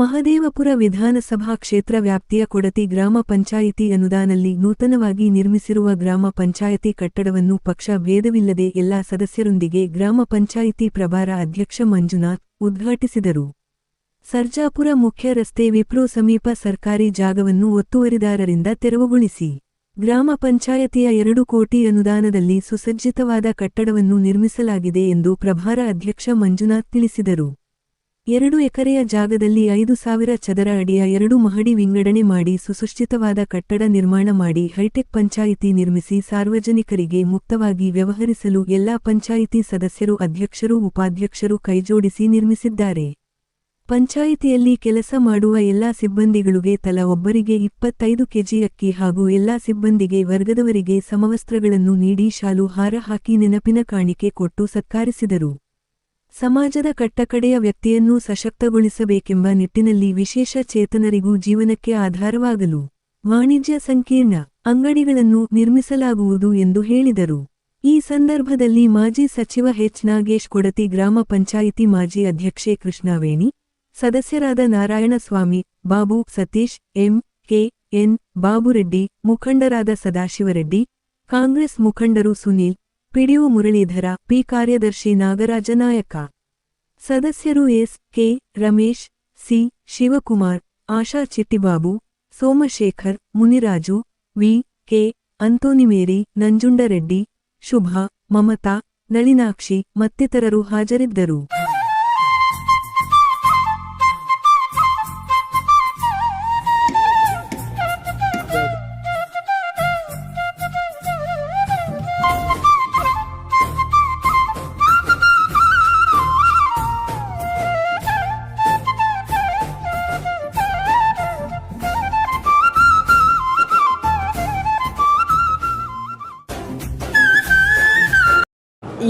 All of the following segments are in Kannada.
ಮಹದೇವಪುರ ವಿಧಾನಸಭಾ ಕ್ಷೇತ್ರ ವ್ಯಾಪ್ತಿಯ ಕೊಡತಿ ಗ್ರಾಮ ಪಂಚಾಯಿತಿ ಅನುದಾನಲ್ಲಿ ನೂತನವಾಗಿ ನಿರ್ಮಿಸಿರುವ ಗ್ರಾಮ ಪಂಚಾಯಿತಿ ಕಟ್ಟಡವನ್ನು ಪಕ್ಷ ಭೇದವಿಲ್ಲದೆ ಎಲ್ಲಾ ಸದಸ್ಯರೊಂದಿಗೆ ಗ್ರಾಮ ಪಂಚಾಯಿತಿ ಪ್ರಭಾರ ಅಧ್ಯಕ್ಷ ಮಂಜುನಾಥ್ ಉದ್ಘಾಟಿಸಿದರು. ಸರ್ಜಾಪುರ ಮುಖ್ಯ ರಸ್ತೆ ವಿಪ್ರೋ ಸಮೀಪ ಸರ್ಕಾರಿ ಜಾಗವನ್ನು ಒತ್ತುವರಿದಾರರಿಂದ ತೆರವುಗೊಳಿಸಿ. ಗ್ರಾಮ ಪಂಚಾಯತಿಯ ಎರಡು ಕೋಟಿ ಅನುದಾನದಲ್ಲಿ ಸುಸಜ್ಜಿತವಾದ ಕಟ್ಟಡವನ್ನು ನಿರ್ಮಿಸಲಾಗಿದೆ ಎಂದು ಪ್ರಭಾರ ಅಧ್ಯಕ್ಷ ಮಂಜುನಾಥ್ ತಿಳಿಸಿದರು. ಎರಡು ಎಕರೆಯ ಜಾಗದಲ್ಲಿ ಐದು ಸಾವಿರ ಚದರ ಅಡಿಯ ಎರಡು ಮಹಡಿ ವಿಂಗಡಣೆ ಮಾಡಿ ಸುಸಜ್ಜಿತವಾದ ಕಟ್ಟಡ ನಿರ್ಮಾಣ ಮಾಡಿ ಹೈಟೆಕ್ ಪಂಚಾಯಿತಿ ನಿರ್ಮಿಸಿ ಸಾರ್ವಜನಿಕರಿಗೆ ಮುಕ್ತವಾಗಿ ವ್ಯವಹರಿಸಲು ಎಲ್ಲಾ ಪಂಚಾಯಿತಿ ಸದಸ್ಯರು, ಅಧ್ಯಕ್ಷರು, ಉಪಾಧ್ಯಕ್ಷರು ಕೈಜೋಡಿಸಿ ನಿರ್ಮಿಸಿದ್ದಾರೆ. ಪಂಚಾಯಿತಿಯಲ್ಲಿ ಕೆಲಸ ಮಾಡುವ ಎಲ್ಲಾ ಸಿಬ್ಬಂದಿಗಳಿಗೆ ತಲಾ ಒಬ್ಬರಿಗೆ ಇಪ್ಪತ್ತೈದು ಕೆಜಿ ಅಕ್ಕಿ ಹಾಗೂ ಎಲ್ಲಾ ಸಿಬ್ಬಂದಿಗೆ ವರ್ಗದವರಿಗೆ ಸಮವಸ್ತ್ರಗಳನ್ನು ನೀಡಿ ಶಾಲು ಹಾರ ಹಾಕಿ ನೆನಪಿನ ಕಾಣಿಕೆ ಕೊಟ್ಟು ಸತ್ಕಾರಿಸಿದರು. ಸಮಾಜದ ಕಟ್ಟಕಡೆಯ ವ್ಯಕ್ತಿಯನ್ನು ಸಶಕ್ತಗೊಳಿಸಬೇಕೆಂಬ ನಿಟ್ಟಿನಲ್ಲಿ ವಿಶೇಷ ಚೇತನರಿಗೂ ಜೀವನಕ್ಕೆ ಆಧಾರವಾಗಲು ವಾಣಿಜ್ಯ ಸಂಕೀರ್ಣ ಅಂಗಡಿಗಳನ್ನು ನಿರ್ಮಿಸಲಾಗುವುದು ಎಂದು ಹೇಳಿದರು. ಈ ಸಂದರ್ಭದಲ್ಲಿ ಮಾಜಿ ಸಚಿವ ಎಚ್. ನಾಗೇಶ್ ಕೊಡತಿ ಗ್ರಾಮ ಪಂಚಾಯಿತಿ ಮಾಜಿ ಅಧ್ಯಕ್ಷೆ ಕೃಷ್ಣಾವೇಣಿ, ಸದಸ್ಯರಾದ Narayanaswamy, Babu Satish, M. K. N. Babureddy, ಮುಖಂಡರಾದ ಸದಾಶಿವರೆಡ್ಡಿ, ಕಾಂಗ್ರೆಸ್ ಮುಖಂಡರು ಸುನೀಲ್ ಪಿಡಿಒ ಮುರಳೀಧರ, ಪಿ ಕಾರ್ಯದರ್ಶಿ ನಾಗರಾಜ ನಾಯಕ. ಸದಸ್ಯರು S, K, Ramesh, C, Shivakumar, Asha Chittibabu, Somashekar, Muniraju, V, K, Antonymary, Nanjundareddy, Shubha, Mamata, Nalinakshi ಮತ್ತಿತರರು ಹಾಜರಿದ್ದರು.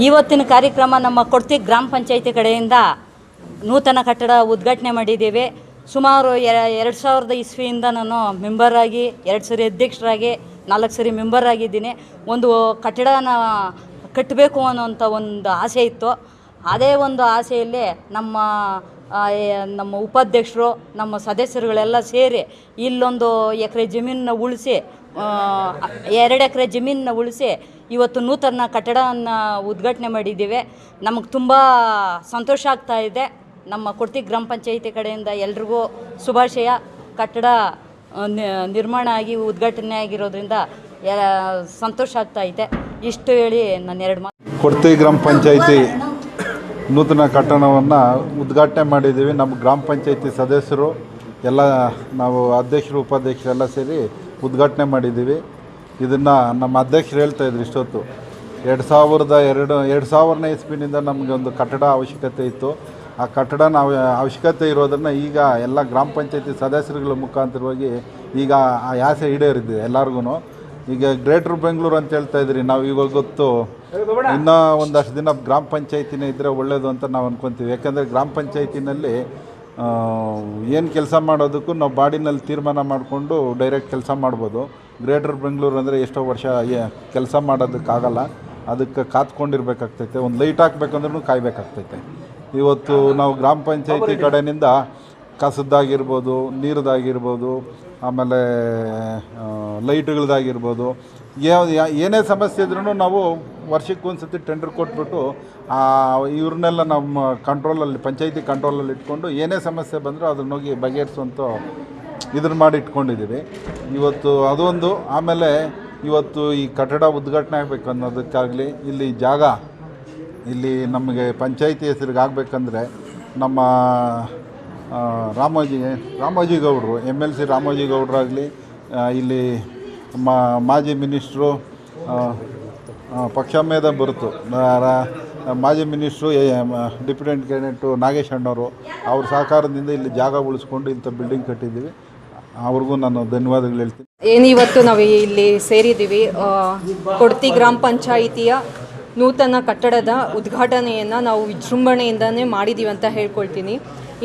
ಇವತ್ತಿನ ಕಾರ್ಯಕ್ರಮ ನಮ್ಮ ಕೊಡ್ತಿ ಗ್ರಾಮ ಪಂಚಾಯಿತಿ ಕಡೆಯಿಂದ ನೂತನ ಕಟ್ಟಡ ಉದ್ಘಾಟನೆ ಮಾಡಿದ್ದೇವೆ. ಸುಮಾರು ಎರಡು ಸಾವಿರದ ಇಸ್ವಿಯಿಂದ ನಾನು ಆಗಿ, ಎರಡು ಸರಿ ಅಧ್ಯಕ್ಷರಾಗಿ, ನಾಲ್ಕು ಸರಿ ಮೆಂಬರ್ ಆಗಿದ್ದೀನಿ. ಒಂದು ಕಟ್ಟಡನ ಕಟ್ಟಬೇಕು ಅನ್ನೋಂಥ ಒಂದು ಆಸೆ ಇತ್ತು. ಅದೇ ಒಂದು ಆಸೆಯಲ್ಲಿ ನಮ್ಮ ನಮ್ಮ ಉಪಾಧ್ಯಕ್ಷರು, ನಮ್ಮ ಸದಸ್ಯರುಗಳೆಲ್ಲ ಸೇರಿ ಇಲ್ಲೊಂದು ಎಕರೆ ಜಮೀನನ್ನ ಉಳಿಸಿ ಎರಡು ಎಕರೆ ಜಮೀನನ್ನ ಉಳಿಸಿ ಇವತ್ತು ನೂತನ ಕಟ್ಟಡವನ್ನು ಉದ್ಘಾಟನೆ ಮಾಡಿದ್ದೀವಿ. ನಮಗೆ ತುಂಬ ಸಂತೋಷ ಆಗ್ತಾ ಇದೆ. ನಮ್ಮ ಕೊಡ್ತಿ ಗ್ರಾಮ ಪಂಚಾಯಿತಿ ಕಡೆಯಿಂದ ಎಲ್ರಿಗೂ ಶುಭಾಶಯ. ಕಟ್ಟಡ ನಿರ್ಮಾಣ ಆಗಿ ಉದ್ಘಾಟನೆ ಆಗಿರೋದ್ರಿಂದ ಸಂತೋಷ ಆಗ್ತಾ ಇದೆ. ಇಷ್ಟು ಹೇಳಿ ನಾನು ಎರಡು ಮಾತು. ಕೊಡ್ತಿ ಗ್ರಾಮ ಪಂಚಾಯಿತಿ ನೂತನ ಕಟ್ಟಡವನ್ನು ಉದ್ಘಾಟನೆ ಮಾಡಿದ್ದೀವಿ. ನಮ್ಮ ಗ್ರಾಮ ಪಂಚಾಯಿತಿ ಸದಸ್ಯರು, ಎಲ್ಲ ನಾವು ಅಧ್ಯಕ್ಷರು ಉಪಾಧ್ಯಕ್ಷರು ಎಲ್ಲ ಸೇರಿ ಉದ್ಘಾಟನೆ ಮಾಡಿದ್ದೀವಿ. ಇದನ್ನು ನಮ್ಮ ಅಧ್ಯಕ್ಷರು ಹೇಳ್ತಾ ಇದ್ರು ಇಷ್ಟೊತ್ತು. ಎರಡು ಸಾವಿರದ ಎರಡು ಎರಡು ಸಾವಿರನೇ ಇಸ್ವಿನಿಂದ ನಮಗೆ ಒಂದು ಕಟ್ಟಡ ಅವಶ್ಯಕತೆ ಇತ್ತು. ಆ ಕಟ್ಟಡ ನಾವು, ಅವಶ್ಯಕತೆ ಇರೋದನ್ನು ಈಗ ಎಲ್ಲ ಗ್ರಾಮ ಪಂಚಾಯತಿ ಸದಸ್ಯರುಗಳ ಮುಖಾಂತರವಾಗಿ ಈಗ ಆ ಆಸೆ ಈಡೇರಿದೆ ಎಲ್ಲರಿಗೂ ಈಗ ಗ್ರೇಟರ್ ಬೆಂಗಳೂರು ಅಂತ ಹೇಳ್ತಾ ಇದ್ರಿ, ನಾವು ಇವಾಗ ಗೊತ್ತು. ಇನ್ನೂ ಒಂದಷ್ಟು ದಿನ ಗ್ರಾಮ ಪಂಚಾಯತಿನೇ ಇದ್ದರೆ ಒಳ್ಳೆಯದು ಅಂತ ನಾವು ಅಂದ್ಕೊತೀವಿ ಯಾಕಂದರೆ ಗ್ರಾಮ ಪಂಚಾಯತಿನಲ್ಲಿ ಏನು ಕೆಲಸ ಮಾಡೋದಕ್ಕೂ ನಾವು ಬಾಡಿನಲ್ಲಿ ತೀರ್ಮಾನ ಮಾಡಿಕೊಂಡು ಡೈರೆಕ್ಟ್ ಕೆಲಸ ಮಾಡ್ಬೋದು. ಗ್ರೇಟರ್ ಬೆಂಗಳೂರು ಅಂದರೆ ಎಷ್ಟೋ ವರ್ಷ ಕೆಲಸ ಮಾಡೋದಕ್ಕಾಗಲ್ಲ. ಅದಕ್ಕೆ ಕಾತ್ಕೊಂಡಿರ್ಬೇಕಾಗ್ತೈತೆ ಒಂದು ಲೈಟ್ ಹಾಕ್ಬೇಕಂದ್ರೂ ಕಾಯಬೇಕಾಗ್ತೈತೆ. ಇವತ್ತು ನಾವು ಗ್ರಾಮ ಪಂಚಾಯತಿ ಕಡೆಯಿಂದ ಕಸದ್ದಾಗಿರ್ಬೋದು ನೀರದಾಗಿರ್ಬೋದು ಆಮೇಲೆ ಲೈಟ್ಗಳ್ದಾಗಿರ್ಬೋದು ಲೈಟ್ಗಳದ್ದಾಗಿರ್ಬೋದು ಏನೇ ಸಮಸ್ಯೆ ಇದ್ರೂ ನಾವು ವರ್ಷಕ್ಕೆ ಒಂದು ಸತಿ ಟೆಂಡರ್ ಕೊಟ್ಬಿಟ್ಟು ಆ, ಇವ್ರನ್ನೆಲ್ಲ ನಮ್ಮ ಕಂಟ್ರೋಲಲ್ಲಿ ಪಂಚಾಯತಿ ಕಂಟ್ರೋಲಲ್ಲಿ ಇಟ್ಕೊಂಡು ಏನೇ ಸಮಸ್ಯೆ ಬಂದರೂ ಅದನ್ನ ಹೋಗಿ ಬಗೆಹರಿಸುವಂಥ ಇದನ್ನು ಮಾಡಿ ಇಟ್ಕೊಂಡಿದ್ದೀವಿ ಇವತ್ತು ಅದೊಂದು, ಆಮೇಲೆ ಇವತ್ತು ಈ ಕಟ್ಟಡ ಉದ್ಘಾಟನೆ ಆಗಬೇಕು ಅನ್ನೋದಕ್ಕಾಗಲಿ ಇಲ್ಲಿ ಜಾಗ, ಇಲ್ಲಿ ನಮಗೆ ಪಂಚಾಯಿತಿ ಹೆಸರಿಗೆ ಆಗಬೇಕಂದ್ರೆ ನಮ್ಮ ರಾಮೋಜಿ ರಾಮೋಜಿ ಗೌಡರು, ಎಂ ಎಲ್ ಸಿ ರಾಮೋಜಿ ಗೌಡರಾಗಲಿ ಇಲ್ಲಿ ಮಾಜಿ ಮಿನಿಸ್ಟ್ರು ಪಕ್ಷಮೇಧ ಬರುತ್ತು. ಮಾಜಿ ಮಿನಿಸ್ಟ್ರು ಡಿಪ್ಯೂಟೆಂಟ್ ಕ್ಯಾಂಡಿಡೇಟು ನಾಗೇಶ್ ಅಣ್ಣವರು, ಅವ್ರ ಸಹಕಾರದಿಂದ ಇಲ್ಲಿ ಜಾಗ ಉಳಿಸ್ಕೊಂಡು ಇಂಥ ಬಿಲ್ಡಿಂಗ್ ಕಟ್ಟಿದ್ದೀವಿ. ಅವ್ರಿಗೂ ನಾನು ಧನ್ಯವಾದಗಳು ಹೇಳ್ತೀನಿ. ಏನು ಇವತ್ತು ನಾವು ಇಲ್ಲಿ ಸೇರಿದ್ದೀವಿ ಕೊಡ್ತಿ ಗ್ರಾಮ ಪಂಚಾಯಿತಿಯ ನೂತನ ಕಟ್ಟಡದ ಉದ್ಘಾಟನೆಯನ್ನು ನಾವು ವಿಜೃಂಭಣೆಯಿಂದನೇ ಮಾಡಿದ್ದೀವಿ ಅಂತ ಹೇಳ್ಕೊಳ್ತೀನಿ.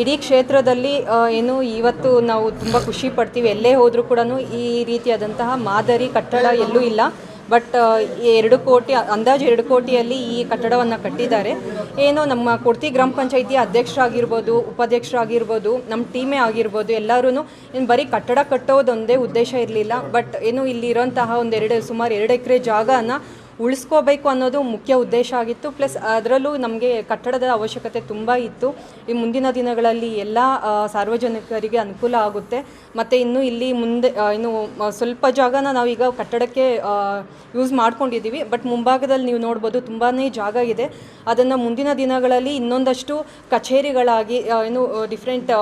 ಇಡೀ ಕ್ಷೇತ್ರದಲ್ಲಿ ಏನು ಇವತ್ತು ನಾವು ತುಂಬ ಖುಷಿ ಪಡ್ತೀವಿ. ಎಲ್ಲೇ ಹೋದರೂ ಕೂಡ ಈ ರೀತಿಯಾದಂತಹ ಮಾದರಿ ಕಟ್ಟಡ ಎಲ್ಲೂ ಇಲ್ಲ. ಬಟ್ ಎರಡು ಕೋಟಿ, ಅಂದಾಜು ಎರಡು ಕೋಟಿಯಲ್ಲಿ ಈ ಕಟ್ಟಡವನ್ನು ಕಟ್ಟಿದ್ದಾರೆ. ಏನೋ ನಮ್ಮ ಕೊಡ್ತಿ ಗ್ರಾಮ ಪಂಚಾಯಿತಿ ಅಧ್ಯಕ್ಷರಾಗಿರ್ಬೋದು, ಉಪಾಧ್ಯಕ್ಷರಾಗಿರ್ಬೋದು, ನಮ್ಮ ಟೀಮೇ ಆಗಿರ್ಬೋದು ಎಲ್ಲರೂ ಏನು ಬರೀ ಕಟ್ಟಡ ಕಟ್ಟೋದೊಂದೇ ಉದ್ದೇಶ ಇರಲಿಲ್ಲ. ಬಟ್, ಏನು ಇಲ್ಲಿರೋಂತಹ ಒಂದೆರಡು, ಸುಮಾರು ಎರಡು ಎಕರೆ ಜಾಗನ ಉಳಿಸ್ಕೋಬೇಕು ಅನ್ನೋದು ಮುಖ್ಯ ಉದ್ದೇಶ ಆಗಿತ್ತು. ಪ್ಲಸ್ ಅದರಲ್ಲೂ ನಮಗೆ ಕಟ್ಟಡದ ಅವಶ್ಯಕತೆ ತುಂಬ ಇತ್ತು. ಈ ಮುಂದಿನ ದಿನಗಳಲ್ಲಿ ಎಲ್ಲ ಸಾರ್ವಜನಿಕರಿಗೆ ಅನುಕೂಲ ಆಗುತ್ತೆ. ಮತ್ತು ಇನ್ನು ಇಲ್ಲಿ ಮುಂದೆ ಇನ್ನು ಸ್ವಲ್ಪ ಜಾಗನ ನಾವೀಗ ಕಟ್ಟಡಕ್ಕೆ ಯೂಸ್ ಮಾಡ್ಕೊಂಡಿದ್ದೀವಿ. ಬಟ್ ಮುಂಭಾಗದಲ್ಲಿ ನೀವು ನೋಡ್ಬೋದು ತುಂಬಾ ಜಾಗ ಇದೆ. ಅದನ್ನು ಮುಂದಿನ ದಿನಗಳಲ್ಲಿ ಇನ್ನೊಂದಷ್ಟು ಕಚೇರಿಗಳಾಗಿ ಏನು ಡಿಫ್ರೆಂಟ್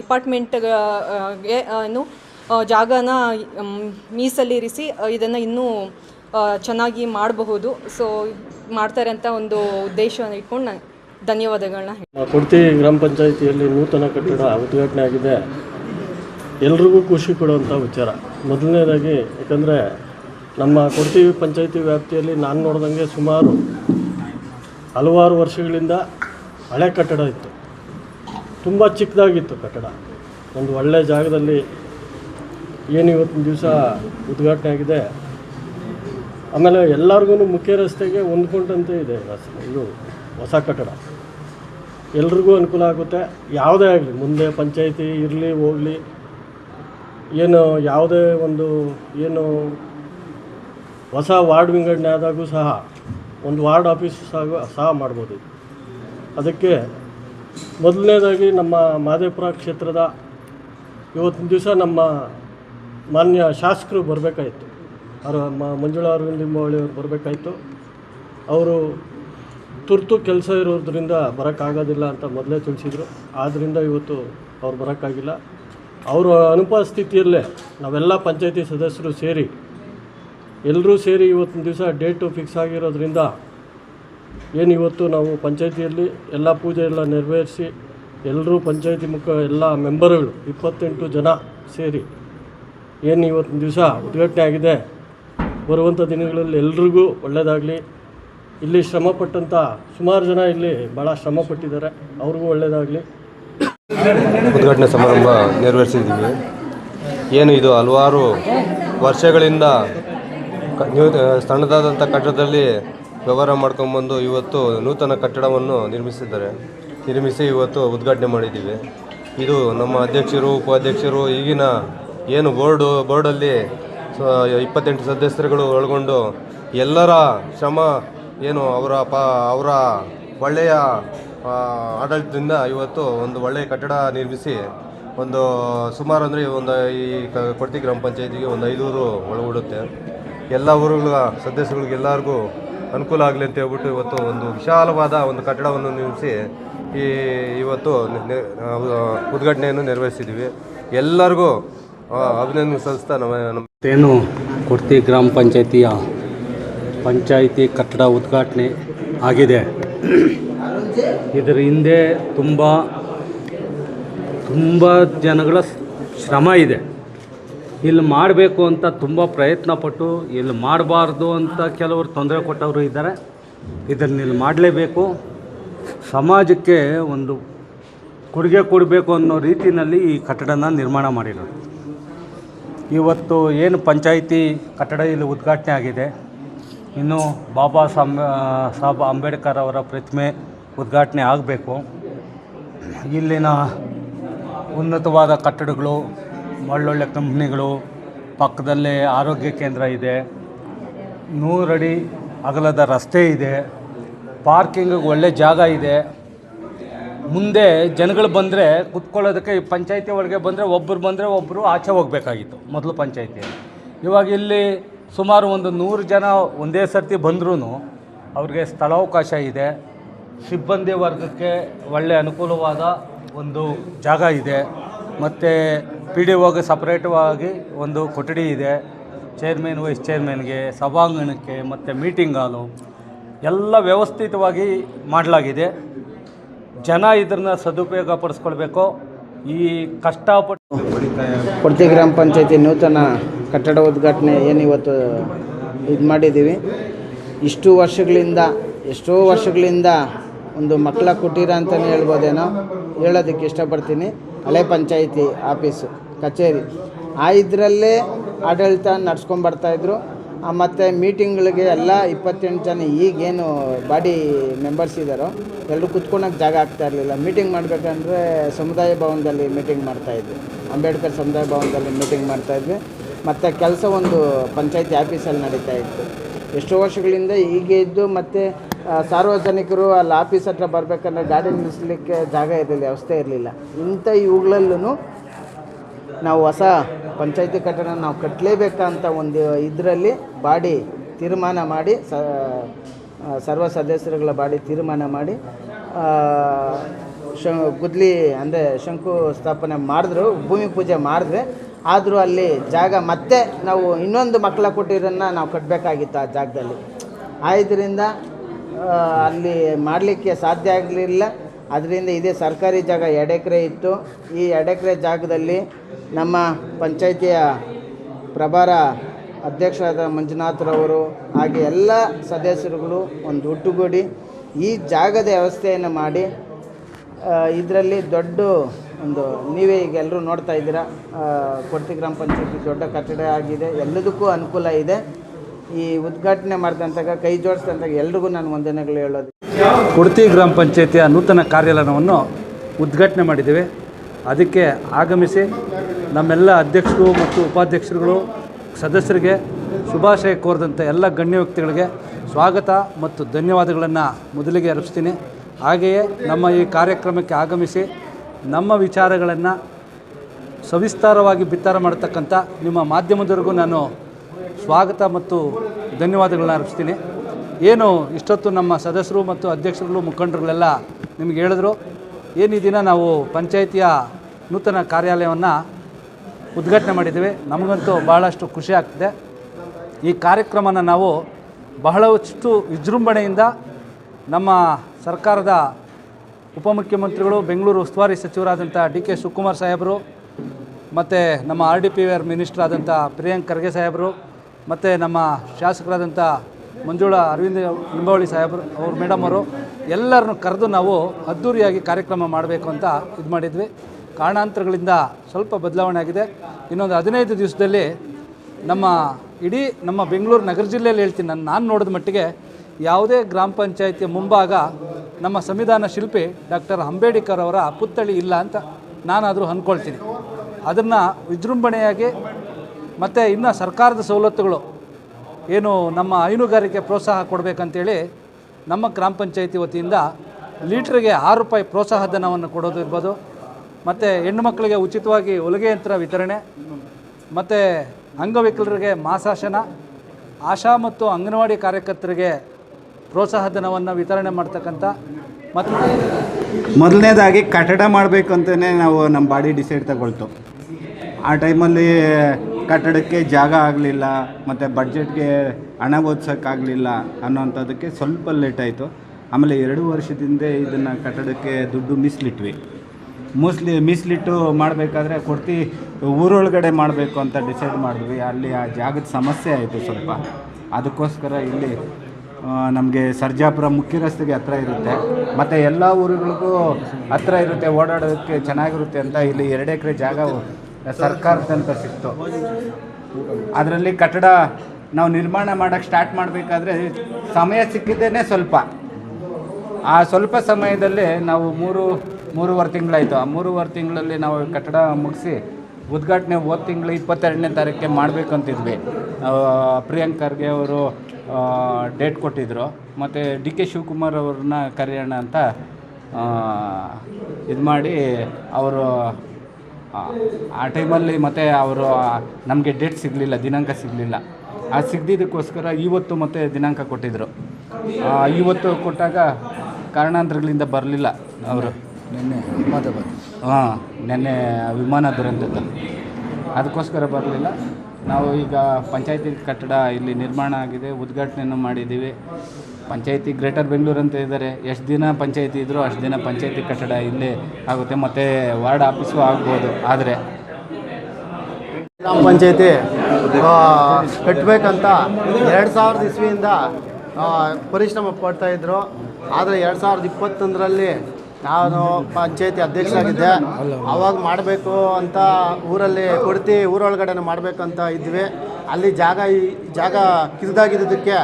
ಡಿಪಾರ್ಟ್ಮೆಂಟ್ಗೆ ಏನು ಜಾಗನ ಮೀಸಲಿರಿಸಿ ಇದನ್ನು ಇನ್ನೂ ಚೆನ್ನಾಗಿ ಮಾಡಬಹುದು. ಸೊ ಮಾಡ್ತಾರೆ ಅಂತ ಒಂದು ಉದ್ದೇಶವನ್ನು ಇಟ್ಕೊಂಡು ನಾನು ಧನ್ಯವಾದಗಳನ್ನ ಕೊಡ್ತಿ ಗ್ರಾಮ ಪಂಚಾಯಿತಿಯಲ್ಲಿ ನೂತನ ಕಟ್ಟಡ ಉದ್ಘಾಟನೆ ಆಗಿದೆ. ಎಲ್ರಿಗೂ ಖುಷಿ ಕೊಡುವಂಥ ವಿಚಾರ. ಮೊದಲನೇದಾಗಿ, ಯಾಕಂದರೆ ನಮ್ಮ ಕೊಡ್ತಿ ಪಂಚಾಯಿತಿ ವ್ಯಾಪ್ತಿಯಲ್ಲಿ ನಾನು ನೋಡ್ದಂಗೆ ಸುಮಾರು ಹಲವಾರು ವರ್ಷಗಳಿಂದ ಹಳೆ ಕಟ್ಟಡ ಇತ್ತು. ತುಂಬ ಚಿಕ್ಕದಾಗಿತ್ತು ಕಟ್ಟಡ. ಒಂದು ಒಳ್ಳೆಯ ಜಾಗದಲ್ಲಿ ಏನು ಇವತ್ತಿನ ದಿವಸ ಉದ್ಘಾಟನೆ ಆಗಿದೆ. ಆಮೇಲೆ ಎಲ್ಲರಿಗೂ ಮುಖ್ಯ ರಸ್ತೆಗೆ ಹೊಂದ್ಕೊಂಡಂತೆ ಇದೆ ಇದು ಹೊಸ ಕಟ್ಟಡ. ಎಲ್ರಿಗೂ ಅನುಕೂಲ ಆಗುತ್ತೆ. ಯಾವುದೇ ಆಗಲಿ, ಮುಂದೆ ಪಂಚಾಯಿತಿ ಇರಲಿ, ಹೋಗಲಿ, ಏನು ಯಾವುದೇ ಒಂದು, ಏನು ಹೊಸ ವಾರ್ಡ್ ವಿಂಗಡಣೆ ಆದಾಗೂ ಸಹ, ಒಂದು ವಾರ್ಡ್ ಆಫೀಸ್ ಸಹ ಸಹ ಮಾಡ್ಬೋದು. ಅದಕ್ಕೆ ಮೊದಲನೇದಾಗಿ ನಮ್ಮ ಮಾದೇಪುರ ಕ್ಷೇತ್ರದ, ಇವತ್ತಿನ ದಿವಸ ನಮ್ಮ ಮಾನ್ಯ ಶಾಸಕರು ಬರಬೇಕಾಯಿತು. ಅವ್ರ ಮ- ಮಂಜುಳಾ ಅರವಿಂದ ಲಿಂಬಾವಳಿ ಅವರು ಬರಬೇಕಾಯಿತು. ಅವರು ತುರ್ತು ಕೆಲಸ ಇರೋದ್ರಿಂದ ಬರೋಕ್ಕಾಗೋದಿಲ್ಲ ಅಂತ ಮೊದಲೇ ತಿಳಿಸಿದರು. ಆದ್ದರಿಂದ ಇವತ್ತು ಅವ್ರು ಬರೋಕ್ಕಾಗಿಲ್ಲ. ಅವರ ಅನುಪಸ್ಥಿತಿಯಲ್ಲೇ ನಾವೆಲ್ಲ ಪಂಚಾಯತಿ ಸದಸ್ಯರು ಸೇರಿ ಎಲ್ಲರೂ ಸೇರಿ ಇವತ್ತಿನ ದಿವಸ ಡೇಟು ಫಿಕ್ಸ್ ಆಗಿರೋದ್ರಿಂದ ಏನು ಇವತ್ತು ನಾವು ಪಂಚಾಯತಿಯಲ್ಲಿ ಎಲ್ಲ ಪೂಜೆ ಎಲ್ಲ ನೆರವೇರಿಸಿ ಎಲ್ಲರೂ ಪಂಚಾಯತಿ ಮುಖ ಎಲ್ಲ ಮೆಂಬರ್ಗಳು ಇಪ್ಪತ್ತೆಂಟು ಜನ ಸೇರಿ ಏನು ಇವತ್ತಿನ ದಿವಸ ಉದ್ಘಾಟನೆ ಆಗಿದೆ. ಬರುವಂಥ ದಿನಗಳಲ್ಲಿ ಎಲ್ರಿಗೂ ಒಳ್ಳೆಯದಾಗಲಿ ಇಲ್ಲಿ ಶ್ರಮಪಟ್ಟಂಥ ಸುಮಾರು ಜನ ಇಲ್ಲಿ ಭಾಳ ಶ್ರಮಪಟ್ಟಿದ್ದಾರೆ ಅವ್ರಿಗೂ ಒಳ್ಳೆಯದಾಗಲಿ ಉದ್ಘಾಟನೆ ಸಮಾರಂಭ ನೆರವೇರಿಸಿದ್ದೀವಿ. ಏನು ಇದು, ಹಲವಾರು ವರ್ಷಗಳಿಂದ ಸಣ್ಣದಾದಂಥ ಕಟ್ಟಡದಲ್ಲಿ ವ್ಯವಹಾರ ಮಾಡ್ಕೊಂಬಂದು ಇವತ್ತು ನೂತನ ಕಟ್ಟಡವನ್ನು ನಿರ್ಮಿಸಿದ್ದಾರೆ. ನಿರ್ಮಿಸಿ ಇವತ್ತು ಉದ್ಘಾಟನೆ ಮಾಡಿದ್ದೀವಿ. ಇದು ನಮ್ಮ ಅಧ್ಯಕ್ಷರು, ಉಪಾಧ್ಯಕ್ಷರು, ಈಗಿನ ಏನು ಬೋರ್ಡು, ಬೋರ್ಡಲ್ಲಿ ಸ- ಇಪ್ಪತ್ತೆಂಟು ಸದಸ್ಯರುಗಳು ಒಳಗೊಂಡು ಎಲ್ಲರ ಶ್ರಮ ಏನು ಅವರ ಪ, ಅವರ ಒಳ್ಳೆಯ ಆಡಳಿತದಿಂದ ಇವತ್ತು ಒಂದು ಒಳ್ಳೆಯ ಕಟ್ಟಡ ನಿರ್ಮಿಸಿ ಒಂದು ಸುಮಾರು ಅಂದರೆ ಒಂದು ಈ ಕೊಡ್ತಿ ಗ್ರಾಮ ಪಂಚಾಯತಿಗೆ ಒಂದು ಐದೂರು ಒಳಗೂಡುತ್ತೆ. ಎಲ್ಲ ಊರುಗಳ ಸದಸ್ಯರುಗಳಿಗೆ ಎಲ್ಲರಿಗೂ ಅನುಕೂಲ ಆಗಲಿ ಅಂತ ಹೇಳ್ಬಿಟ್ಟು ಇವತ್ತು ಒಂದು ವಿಶಾಲವಾದ ಒಂದು ಕಟ್ಟಡವನ್ನು ನಿರ್ಮಿಸಿ ಈ ಇವತ್ತು ನಾವು ಉದ್ಘಾಟನೆಯನ್ನು ನೆರವೇರಿಸಿದ್ದೀವಿ ಎಲ್ಲರಿಗೂ ಅಭಿನಂದನೆ ಸಲ್ಲಿಸ್ತಾ ನಮ್ಮ ನಮ್ಮ ಏನು ಕೊಡ್ತಿ ಗ್ರಾಮ ಪಂಚಾಯಿತಿಯ ಪಂಚಾಯಿತಿ ಕಟ್ಟಡ ಉದ್ಘಾಟನೆ ಆಗಿದೆ. ಇದರ ಹಿಂದೆ ತುಂಬ ತುಂಬ ಜನಗಳ ಶ್ರಮ ಇದೆ. ಇಲ್ಲಿ ಮಾಡಬೇಕು ಅಂತ ತುಂಬ ಪ್ರಯತ್ನ ಪಟ್ಟು ಇಲ್ಲಿ ಮಾಡಬಾರ್ದು ಅಂತ ಕೆಲವರು ತೊಂದರೆ ಕೊಟ್ಟವರು ಇದ್ದಾರೆ. ಇದನ್ನು ಇಲ್ಲಿ ಮಾಡಲೇಬೇಕು. ಸಮಾಜಕ್ಕೆ ಒಂದು ಕೊಡುಗೆ ಕೊಡಬೇಕು ಅನ್ನೋ ರೀತಿಯಲ್ಲಿ ಈ ಕಟ್ಟಡನ ನಿರ್ಮಾಣ ಮಾಡಿರೋದು ಇವತ್ತು ಏನು ಪಂಚಾಯಿತಿ ಕಟ್ಟಡ ಇಲ್ಲಿ ಉದ್ಘಾಟನೆ ಆಗಿದೆ. ಇನ್ನು ಬಾಬಾ ಸಾಮ್ ಸಾಬ್ ಅಂಬೇಡ್ಕರ್ ಅವರ ಪ್ರತಿಮೆ ಉದ್ಘಾಟನೆ ಆಗಬೇಕು. ಇಲ್ಲಿನ ಉನ್ನತವಾದ ಕಟ್ಟಡಗಳು ಒಳ್ಳೊಳ್ಳೆ ಕಂಪ್ನಿಗಳು, ಪಕ್ಕದಲ್ಲೇ ಆರೋಗ್ಯ ಕೇಂದ್ರ ಇದೆ. ನೂರಡಿ ಅಗಲದ ರಸ್ತೆ ಇದೆ. ಪಾರ್ಕಿಂಗಿಗೆ ಒಳ್ಳೆ ಜಾಗ ಇದೆ. ಮುಂದೆ ಜನಗಳು ಬಂದರೆ ಕುತ್ಕೊಳ್ಳೋದಕ್ಕೆ ಪಂಚಾಯತಿ ಒಳಗೆ ಬಂದರೆ ಒಬ್ಬರು ಬಂದರೆ ಒಬ್ಬರು ಆಚೆ ಹೋಗಬೇಕಾಗಿತ್ತು ಮೊದಲು ಪಂಚಾಯತಿಯಲ್ಲಿ. ಇವಾಗ ಇಲ್ಲಿ ಸುಮಾರು ಒಂದು ನೂರು ಜನ ಒಂದೇ ಸರ್ತಿ ಬಂದ್ರೂ ಅವ್ರಿಗೆ ಸ್ಥಳಾವಕಾಶ ಇದೆ. ಸಿಬ್ಬಂದಿ ವರ್ಗಕ್ಕೆ ಒಳ್ಳೆಯ ಅನುಕೂಲವಾದ ಒಂದು ಜಾಗ ಇದೆ. ಮತ್ತು ಪಿ ಡಿ ಒಗೆ ಸಪ್ರೇಟವಾಗಿ ಒಂದು ಕೊಠಡಿ ಇದೆ. ಚೇರ್ಮನ್, ವೈಸ್ ಚೇರ್ಮನ್ಗೆ, ಸಭಾಂಗಣಕ್ಕೆ ಮತ್ತು ಮೀಟಿಂಗ್ ಹಾಲು ಎಲ್ಲ ವ್ಯವಸ್ಥಿತವಾಗಿ ಮಾಡಲಾಗಿದೆ. ಜನ ಇದನ್ನ ಸದುಪಯೋಗ ಪಡಿಸ್ಕೊಳ್ಬೇಕು. ಈ ಕಷ್ಟಪಟ್ಟು ಕೊಡ್ತಿ ಗ್ರಾಮ ಪಂಚಾಯತಿ ನೂತನ ಕಟ್ಟಡ ಉದ್ಘಾಟನೆ ಏನಿವತ್ತು ಇದು ಮಾಡಿದ್ದೀವಿ. ಇಷ್ಟು ವರ್ಷಗಳಿಂದ, ಎಷ್ಟೋ ವರ್ಷಗಳಿಂದ ಒಂದು ಮಕ್ಕಳ ಕುಟೀರ ಅಂತಲೇ ಹೇಳ್ಬೋದೇನೋ, ಹೇಳೋದಕ್ಕೆ ಇಷ್ಟಪಡ್ತೀನಿ. ಹಳೆ ಪಂಚಾಯಿತಿ ಆಫೀಸು, ಕಚೇರಿ. ಆ ಇದರಲ್ಲೇ ಆಡಳಿತ ನಡ್ಸ್ಕೊಂಬರ್ತಾಯಿದ್ರು ಮತ್ತು ಮೀಟಿಂಗ್ಗಳಿಗೆ ಎಲ್ಲ ಇಪ್ಪತ್ತೆಂಟು ಜನ ಈಗೇನು ಬಾಡಿ ಮೆಂಬರ್ಸ್ ಇದ್ದಾರೋ ಎಲ್ಲರೂ ಕುತ್ಕೊಳಕ್ಕೆ ಜಾಗ ಆಗ್ತಾ ಇರಲಿಲ್ಲ. ಮೀಟಿಂಗ್ ಮಾಡಬೇಕಂದ್ರೆ ಸಮುದಾಯ ಭವನದಲ್ಲಿ ಮೀಟಿಂಗ್ ಮಾಡ್ತಾಯಿದ್ವಿ ಅಂಬೇಡ್ಕರ್ ಸಮುದಾಯ ಭವನದಲ್ಲಿ ಮೀಟಿಂಗ್ ಮಾಡ್ತಾಯಿದ್ವಿ ಮತ್ತು ಕೆಲಸ ಒಂದು ಪಂಚಾಯತಿ ಆಫೀಸಲ್ಲಿ ನಡೀತಾ ಇತ್ತು. ಎಷ್ಟೋ ವರ್ಷಗಳಿಂದ ಹೀಗೆ ಇದ್ದು ಮತ್ತು ಸಾರ್ವಜನಿಕರು ಅಲ್ಲಿ ಆಫೀಸ್ ಹತ್ರ ಬರಬೇಕಂದ್ರೆ ಗಾಡಿ ನಿಲ್ಲಿಸಲಿಕ್ಕೆ ಜಾಗ ಇರಲಿಲ್ಲ, ವ್ಯವಸ್ಥೆ ಇರಲಿಲ್ಲ. ಇಂಥ ಇವುಗಳಲ್ಲೂ ನಾವು ಹೊಸ ಪಂಚಾಯತಿ ಕಟ್ಟಡ ನಾವು ಕಟ್ಟಲೇಬೇಕಂತ ಒಂದು ಇದರಲ್ಲಿ ಬಾಡಿ ತೀರ್ಮಾನ ಮಾಡಿ ಸರ್ವ ಸದಸ್ಯರುಗಳ ಬಾಡಿ ತೀರ್ಮಾನ ಮಾಡಿ ಶ, ಗುದ್ಲಿ ಅಂದರೆ ಶಂಕುಸ್ಥಾಪನೆ ಮಾಡಿದ್ರು, ಭೂಮಿ ಪೂಜೆ ಮಾಡಿದ್ರೆ, ಆದರೂ ಅಲ್ಲಿ ಜಾಗ ಮತ್ತೆ ನಾವು ಇನ್ನೊಂದು ಮಕ್ಕಳ ಕೊಟ್ಟಿರೋದನ್ನು ನಾವು ಕಟ್ಟಬೇಕಾಗಿತ್ತು ಆ ಜಾಗದಲ್ಲಿ. ಆದ್ದರಿಂದ ಅಲ್ಲಿ ಮಾಡಲಿಕ್ಕೆ ಸಾಧ್ಯ ಆಗಲಿಲ್ಲ. ಅದರಿಂದ ಇದೇ ಸರ್ಕಾರಿ ಜಾಗ ಎಕರೆ ಇತ್ತು. ಈ ಎಕರೆ ಜಾಗದಲ್ಲಿ ನಮ್ಮ ಪಂಚಾಯಿತಿಯ ಪ್ರಭಾರ ಅಧ್ಯಕ್ಷರಾದ ಮಂಜುನಾಥ್ರವರು ಹಾಗೆ ಎಲ್ಲ ಸದಸ್ಯರುಗಳು ಒಂದು ಒಟ್ಟುಗೂಡಿ ಈ ಜಾಗದ ವ್ಯವಸ್ಥೆಯನ್ನು ಮಾಡಿ ಇದರಲ್ಲಿ ದೊಡ್ಡ ಒಂದು ನೀವೇ ಈಗ ಎಲ್ಲರೂ ನೋಡ್ತಾ ಇದ್ದೀರಾ ಕೊಡ್ತಿ ಗ್ರಾಮ ಪಂಚಾಯತಿ ದೊಡ್ಡ ಕಟ್ಟಡ ಆಗಿದೆ, ಎಲ್ಲದಕ್ಕೂ ಅನುಕೂಲ ಇದೆ. ಈ ಉದ್ಘಾಟನೆ ಮಾಡಿದಂತಾಗ, ಕೈ ಜೋಡಿಸಿದಂತಾಗ ಎಲ್ರಿಗೂ ನಾನು ವಂದನೆಗಳು ಹೇಳೋದು. ಕುಡ್ತಿ ಗ್ರಾಮ ಪಂಚಾಯತಿಯ ನೂತನ ಕಾರ್ಯಾಲಯವನ್ನು ಉದ್ಘಾಟನೆ ಮಾಡಿದ್ದೇವೆ. ಅದಕ್ಕೆ ಆಗಮಿಸಿ ನಮ್ಮೆಲ್ಲ ಅಧ್ಯಕ್ಷರು ಮತ್ತು ಉಪಾಧ್ಯಕ್ಷರುಗಳು, ಸದಸ್ಯರಿಗೆ ಶುಭಾಶಯ ಕೋರಿದಂಥ ಎಲ್ಲ ಗಣ್ಯ ವ್ಯಕ್ತಿಗಳಿಗೆ ಸ್ವಾಗತ ಮತ್ತು ಧನ್ಯವಾದಗಳನ್ನು ಮೊದಲಿಗೆ ಅರ್ಪಿಸ್ತೀನಿ. ಹಾಗೆಯೇ ನಮ್ಮ ಈ ಕಾರ್ಯಕ್ರಮಕ್ಕೆ ಆಗಮಿಸಿ ನಮ್ಮ ವಿಚಾರಗಳನ್ನು ಸವಿಸ್ತಾರವಾಗಿ ಬಿತ್ತಾರ ಮಾಡತಕ್ಕಂಥ ನಿಮ್ಮ ಮಾಧ್ಯಮದವರೆಗೂ ನಾನು ಸ್ವಾಗತ ಮತ್ತು ಧನ್ಯವಾದಗಳನ್ನ ಅರ್ಪಿಸ್ತೀನಿ. ಏನು ಇಷ್ಟೊತ್ತು ನಮ್ಮ ಸದಸ್ಯರು ಮತ್ತು ಅಧ್ಯಕ್ಷರುಗಳು, ಮುಖಂಡರುಗಳೆಲ್ಲ ನಿಮಗೆ ಹೇಳಿದ್ರು. ಏನು ಈ ದಿನ ನಾವು ಪಂಚಾಯಿತಿಯ ನೂತನ ಕಾರ್ಯಾಲಯವನ್ನು ಉದ್ಘಾಟನೆ ಮಾಡಿದ್ದೀವಿ. ನಮಗಂತೂ ಬಹಳಷ್ಟು ಖುಷಿ ಆಗ್ತಿದೆ. ಈ ಕಾರ್ಯಕ್ರಮನ ನಾವು ಬಹಳಷ್ಟು ವಿಜೃಂಭಣೆಯಿಂದ ನಮ್ಮ ಸರ್ಕಾರದ ಉಪಮುಖ್ಯಮಂತ್ರಿಗಳು, ಬೆಂಗಳೂರು ಉಸ್ತುವಾರಿ ಸಚಿವರಾದಂಥ ಡಿ ಕೆ ಶಿವಕುಮಾರ್ ಸಾಹೇಬರು, ಮತ್ತು ನಮ್ಮ R D P R minister ಆದಂಥ ಪ್ರಿಯಾಂಕ್ ಖರ್ಗೆ ಸಾಹೇಬರು ಮತ್ತು ನಮ್ಮ ಶಾಸಕರಾದಂಥ ಮಂಜುಳಾ ಅರವಿಂದ ನಿಂಬಾವಳಿ ಸಾಹೇಬರು ಅವ್ರ, ಮೇಡಮ್ ಅವರು, ಎಲ್ಲರನ್ನು ಕರೆದು ನಾವು ಅದ್ಧೂರಿಯಾಗಿ ಕಾರ್ಯಕ್ರಮ ಮಾಡಬೇಕು ಅಂತ ಇದು ಮಾಡಿದ್ವಿ. ಕಾರಣಾಂತರಗಳಿಂದ ಸ್ವಲ್ಪ ಬದಲಾವಣೆ ಆಗಿದೆ. ಇನ್ನೊಂದು ಹದಿನೈದು ದಿವಸದಲ್ಲಿ ನಮ್ಮ ಇಡೀ ನಮ್ಮ ಬೆಂಗಳೂರು ನಗರ ಜಿಲ್ಲೆಯಲ್ಲಿ ಹೇಳ್ತೀನಿ, ನಾನು ನಾನು ನೋಡಿದ ಮಟ್ಟಿಗೆ ಯಾವುದೇ ಗ್ರಾಮ ಪಂಚಾಯಿತಿಯ ಮುಂಭಾಗ ನಮ್ಮ ಸಂವಿಧಾನ ಶಿಲ್ಪಿ ಡಾಕ್ಟರ್ ಅಂಬೇಡ್ಕರ್ ಅವರ ಪುತ್ಥಳಿ ಇಲ್ಲ ಅಂತ ನಾನಾದರೂ ಅಂದ್ಕೊಳ್ತೀನಿ. ಅದನ್ನು ವಿಜೃಂಭಣೆಯಾಗಿ ಮತ್ತು ಇನ್ನು ಸರ್ಕಾರದ ಸವಲತ್ತುಗಳು. ಏನು ನಮ್ಮ ಹೈನುಗಾರಿಕೆ ಪ್ರೋತ್ಸಾಹ ಕೊಡಬೇಕಂತೇಳಿ ನಮ್ಮ ಗ್ರಾಮ ಪಂಚಾಯಿತಿ ವತಿಯಿಂದ ಲೀಟ್ರಿಗೆ ಆರು ರೂಪಾಯಿ ಪ್ರೋತ್ಸಾಹ ಧನವನ್ನು ಕೊಡೋದು ಇರ್ಬೋದು. ಮತ್ತು ಹೆಣ್ಣು ಮಕ್ಕಳಿಗೆ ಉಚಿತವಾಗಿ ಹೊಲಿಗೆ ಯಂತ್ರ ವಿತರಣೆ. ಮತ್ತು ಅಂಗವಿಕಲರಿಗೆ ಮಾಸಾಶನ. ಆಶಾ ಮತ್ತು ಅಂಗನವಾಡಿ ಕಾರ್ಯಕರ್ತರಿಗೆ ಪ್ರೋತ್ಸಾಹ ಧನವನ್ನು ವಿತರಣೆ ಮಾಡ್ತಕ್ಕಂಥ ಮತ್ತು ಮೊದಲನೇದಾಗಿ ಕಟ್ಟಡ ಮಾಡಬೇಕು ಅಂತಲೇ ನಾವು ನಮ್ಮ ಬಾಡಿ ಡಿಸೈಡ್ ತಗೊಳ್ತು. ಆ ಟೈಮಲ್ಲಿ ಕಟ್ಟಡಕ್ಕೆ ಜಾಗ ಆಗಲಿಲ್ಲ, ಮತ್ತು ಬಡ್ಜೆಟ್ಗೆ ಹಣ ಓದ್ಸೋಕ್ಕಾಗಲಿಲ್ಲ ಅನ್ನೋಂಥದ್ದಕ್ಕೆ ಸ್ವಲ್ಪ ಲೇಟ್ ಆಯಿತು. ಆಮೇಲೆ ಎರಡು ವರ್ಷದಿಂದ ಇದನ್ನು ಕಟ್ಟಡಕ್ಕೆ ದುಡ್ಡು ಮೀಸಲಿಟ್ವಿ. ಮೋಸ್ಟ್ಲಿ ಮೀಸಲಿಟ್ಟು ಮಾಡಬೇಕಾದ್ರೆ ಕೊಡ್ತಿ ಊರೊಳಗಡೆ ಮಾಡಬೇಕು ಅಂತ ಡಿಸೈಡ್ ಮಾಡಿದ್ವಿ. ಅಲ್ಲಿ ಆ ಜಾಗದ ಸಮಸ್ಯೆ ಆಯಿತು ಸ್ವಲ್ಪ. ಅದಕ್ಕೋಸ್ಕರ ಇಲ್ಲಿ ನಮಗೆ ಸರ್ಜಾಪುರ ಮುಖ್ಯ ರಸ್ತೆಗೆ ಹತ್ರ ಇರುತ್ತೆ. ಮತ್ತು ಎಲ್ಲ ಊರುಗಳಿಗೂ ಹತ್ರ ಇರುತ್ತೆ. ಓಡಾಡೋದಕ್ಕೆ ಚೆನ್ನಾಗಿರುತ್ತೆ ಅಂತ ಇಲ್ಲಿ ಎರಡು ಎಕರೆ ಜಾಗ ಸರ್ಕಾರದಂತ ಸಿಕ್ತು. ಅದರಲ್ಲಿ ಕಟ್ಟಡ ನಾವು ನಿರ್ಮಾಣ ಮಾಡೋಕ್ಕೆ ಸ್ಟಾರ್ಟ್ ಮಾಡಬೇಕಾದ್ರೆ ಸಮಯ ಸಿಕ್ಕಿದ್ದೇನೆ ಸ್ವಲ್ಪ. ಆ ಸ್ವಲ್ಪ ಸಮಯದಲ್ಲಿ ನಾವು ಮೂರು, ಮೂರುವರೆ ತಿಂಗಳಾಯಿತು. ಆ ಮೂರುವರೆ ತಿಂಗಳಲ್ಲಿ ನಾವು ಕಟ್ಟಡ ಮುಗಿಸಿ ಉದ್ಘಾಟನೆ ಹೋದ ತಿಂಗಳು ಇಪ್ಪತ್ತೆರಡನೇ ತಾರೀಕಿಗೆ ಮಾಡಬೇಕಂತಿದ್ವಿ. ಪ್ರಿಯಾಂಕ್ ಖರ್ಗೆ ಅವರು ಡೇಟ್ ಕೊಟ್ಟಿದ್ದರು ಮತ್ತು ಡಿ ಕೆ ಶಿವಕುಮಾರ್ ಅವ್ರನ್ನ ಕರೆಯೋಣ ಅಂತ ಇದು ಮಾಡಿ ಅವರು ಆ ಟೈಮಲ್ಲಿ ಮತ್ತೆ ಅವರು ನಮಗೆ ಡೇಟ್ ಸಿಗಲಿಲ್ಲ ದಿನಾಂಕ ಸಿಗಲಿಲ್ಲ. ಆ ಸಿಗದಿದ್ದಕ್ಕೋಸ್ಕರ ಇವತ್ತು ಮತ್ತೆ ದಿನಾಂಕ ಕೊಟ್ಟಿದ್ದರು ಇವತ್ತು ಕೊಟ್ಟಾಗ ಕಾರಣಾಂತರಗಳಿಂದ ಬರಲಿಲ್ಲ ಅವರು. ನಿನ್ನೆ ಹಾಂ ನಿನ್ನೆ ವಿಮಾನ ದುರಂತದಲ್ಲಿ ಅದಕ್ಕೋಸ್ಕರ ಬರಲಿಲ್ಲ. ನಾವು ಈಗ ಪಂಚಾಯತಿ ಕಟ್ಟಡ ಇಲ್ಲಿ ನಿರ್ಮಾಣ ಆಗಿದೆ ಉದ್ಘಾಟನೆಯನ್ನು ಮಾಡಿದ್ದೀವಿ. ಪಂಚಾಯತಿ ಗ್ರೇಟರ್ ಬೆಂಗಳೂರು ಅಂತ ಇದ್ದಾರೆ ಎಷ್ಟು ದಿನ ಪಂಚಾಯಿತಿ ಇದ್ದರೂ ಅಷ್ಟು ದಿನ ಪಂಚಾಯಿತಿ ಕಟ್ಟಡ ಇಲ್ಲೇ ಆಗುತ್ತೆ. ಮತ್ತು ವಾರ್ಡ್ ಆಫೀಸು ಆಗ್ಬೋದು. ಆದರೆ ಗ್ರಾಮ ಪಂಚಾಯಿತಿ ಕಟ್ಟಬೇಕಂತ ಎರಡು ಸಾವಿರದ ಇಸ್ವಿಯಿಂದ ಪರಿಶ್ರಮ ಪಡ್ತಾಯಿದ್ರು ಆದರೆ ಎರಡು ಸಾವಿರದ ಇಪ್ಪತ್ತೊಂದರಲ್ಲಿ ನಾನು ಪಂಚಾಯಿತಿ ಅಧ್ಯಕ್ಷರಾಗಿದ್ದೆ. ಅವಾಗ ಮಾಡಬೇಕು ಅಂತ ಊರಲ್ಲಿ ಕೊಡ್ತಿ ಊರೊಳಗಡೆ ಮಾಡಬೇಕಂತ ಇದ್ವಿ. ಅಲ್ಲಿ ಜಾಗ ಜಾಗ ಕಿರಿದಾಗಿದ್ದಕ್ಕೆ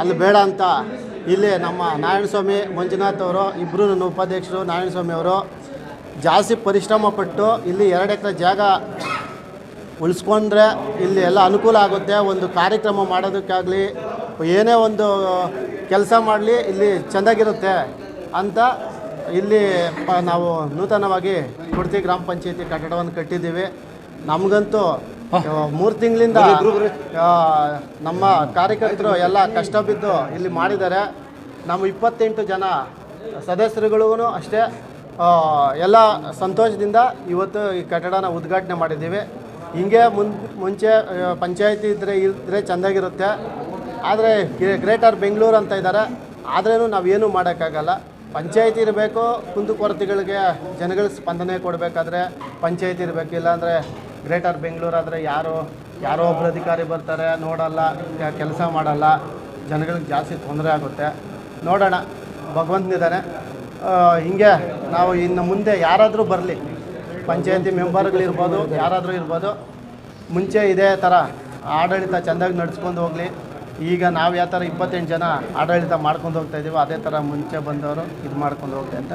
ಅಲ್ಲಿ ಬೇಡ ಅಂತ ಇಲ್ಲಿ ನಮ್ಮ ನಾರಾಯಣಸ್ವಾಮಿ ಮಂಜುನಾಥ್ ಅವರು ಇಬ್ಬರು ನನ್ನ ಉಪಾಧ್ಯಕ್ಷರು ನಾರಾಯಣಸ್ವಾಮಿ ಅವರು ಜಾಸ್ತಿ ಪರಿಶ್ರಮ ಪಟ್ಟು ಇಲ್ಲಿ ಎರಡು ಎಕರೆ ಜಾಗ ಉಳಿಸ್ಕೊಂಡ್ರೆ ಇಲ್ಲಿ ಎಲ್ಲ ಅನುಕೂಲ ಆಗುತ್ತೆ. ಒಂದು ಕಾರ್ಯಕ್ರಮ ಮಾಡೋದಕ್ಕಾಗಲಿ, ಏನೇ ಒಂದು ಕೆಲಸ ಮಾಡಲಿ ಇಲ್ಲಿ ಚೆನ್ನಾಗಿರುತ್ತೆ ಅಂತ ಇಲ್ಲಿ ನಾವು ನೂತನವಾಗಿ ಕುಡ್ತಿ ಗ್ರಾಮ ಪಂಚಾಯತಿ ಕಟ್ಟಡವನ್ನು ಕಟ್ಟಿದ್ದೀವಿ. ನಮಗಂತೂ ಮೂರು ತಿಂಗಳಿಂದ ನಮ್ಮ ಕಾರ್ಯಕರ್ತರು ಎಲ್ಲ ಕಷ್ಟ ಬಿದ್ದು ಇಲ್ಲಿ ಮಾಡಿದ್ದಾರೆ. ನಮ್ಮ ಇಪ್ಪತ್ತೆಂಟು ಜನ ಸದಸ್ಯರುಗಳಿಗೂ ಅಷ್ಟೇ. ಎಲ್ಲ ಸಂತೋಷದಿಂದ ಇವತ್ತು ಈ ಕಟ್ಟಡನ ಉದ್ಘಾಟನೆ ಮಾಡಿದ್ದೀವಿ. ಹಿಂಗೆ ಮುನ್ ಮುಂಚೆ ಪಂಚಾಯತಿ ಇದ್ದರೆ ಇದ್ದರೆ ಚೆಂದಾಗಿರುತ್ತೆ. ಆದರೆ ಗ್ರೇಟರ್ ಬೆಂಗಳೂರು ಅಂತ ಇದ್ದಾರೆ. ಆದ್ರೂ ನಾವೇನು ಮಾಡೋಕ್ಕಾಗಲ್ಲ. ಪಂಚಾಯತಿ ಇರಬೇಕು ಕುಂದುಕೊರತೆಗಳಿಗೆ ಜನಗಳ ಸ್ಪಂದನೆ ಕೊಡಬೇಕಾದ್ರೆ ಪಂಚಾಯತಿ ಇರಬೇಕು ಇಲ್ಲಾಂದರೆ ಗ್ರೇಟರ್ ಬೆಂಗಳೂರು ಆದರೆ ಯಾರು, ಯಾರೋ ಒಬ್ಬರು ಅಧಿಕಾರಿ ಬರ್ತಾರೆ, ನೋಡಲ್ಲ ಕೆಲಸ ಮಾಡಲ್ಲ, ಜನಗಳಿಗೆ ಜಾಸ್ತಿ ತೊಂದರೆ ಆಗುತ್ತೆ. ನೋಡೋಣ ಭಗವಂತನಿದ್ದಾನೆ ಹಿಂಗೆ ನಾವು ಇನ್ನು ಮುಂದೆ ಯಾರಾದರೂ ಬರಲಿ, ಪಂಚಾಯತಿ ಮೆಂಬರ್ಗಳಿರ್ಬೋದು, ಯಾರಾದರೂ ಇರ್ಬೋದು, ಮುಂಚೆ ಇದೇ ಥರ ಆಡಳಿತ ಚೆಂದಾಗಿ ನಡೆಸ್ಕೊಂಡು ಹೋಗಲಿ. ಈಗ ನಾವು ಯಾವ ಥರ ಇಪ್ಪತ್ತೆಂಟು ಜನ ಆಡಳಿತ ಮಾಡ್ಕೊಂಡು ಹೋಗ್ತಾಯಿದ್ದೀವೋ ಅದೇ ಥರ ಮುಂಚೆ ಬಂದವರು ಇದು ಮಾಡ್ಕೊಂಡು ಹೋಗ್ತೆ ಅಂತ.